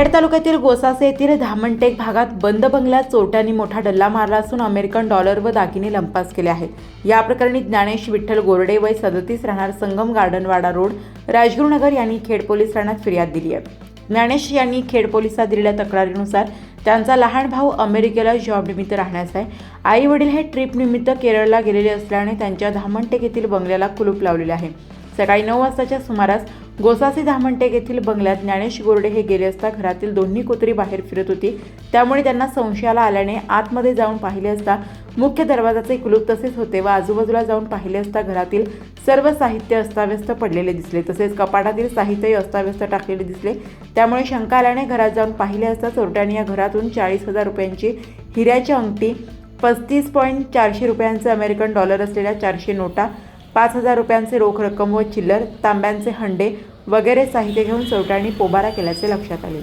खेड तालुक्यातील गोसासे येथील धामणटेक भागात बंद बंगल्यात चोरट्यांनी मोठा डल्ला मारला असून अमेरिकन डॉलर व दागिने लंपास केले आहेत. या प्रकरणी ज्ञानेश विठ्ठल गोरडे वय सदतीस राहणार संगम गार्डनवाडा रोड राजगुरुनगर यांनी खेड पोलीस ठाण्यात फिर्याद दिली आहे. ज्ञानेश यांनी खेड पोलिसात दिलेल्या तक्रारीनुसार त्यांचा लहान भाऊ अमेरिकेला जॉबनिमित्त राहण्यास आहे. आई वडील हे ट्रिपनिमित्त केरळला गेलेले असल्याने त्यांच्या धामणटेक येथील बंगल्याला कुलूप लावलेले आहे. सकाळी नऊ वाजताच्या सुमारास गोसासी धामणटेक येथील बंगल्यात ज्ञानेश गोरडे हे गेले असता घरातील दोन्ही कुत्री बाहेर फिरत होती. त्यामुळे त्यांना संशयाला आल्याने आतमध्ये जाऊन पाहिले असता मुख्य दरवाजाचे कुलूप तसेच होते व आजूबाजूला जाऊन पाहिले असता घरातील सर्व साहित्य अस्ताव्यस्त पडलेले दिसले. तसेच कपाटातील साहित्यही अस्ताव्यस्त टाकलेले दिसले. त्यामुळे शंका आल्याने घरात जाऊन पाहिले असता चोरट्यांनी या घरातून चाळीस हजार रुपयांची हिऱ्याची अंगठी पस्तीस पॉईंट चारशे रुपयांचे अमेरिकन डॉलर असलेल्या चारशे नोटा पाच हजार रुपयांचे रोख रक्कम व चिल्लर तांब्यांचे हंडे वगैरे साहित्य घेऊन चोरट्यांनी पोबारा केल्याचे लक्षात आले.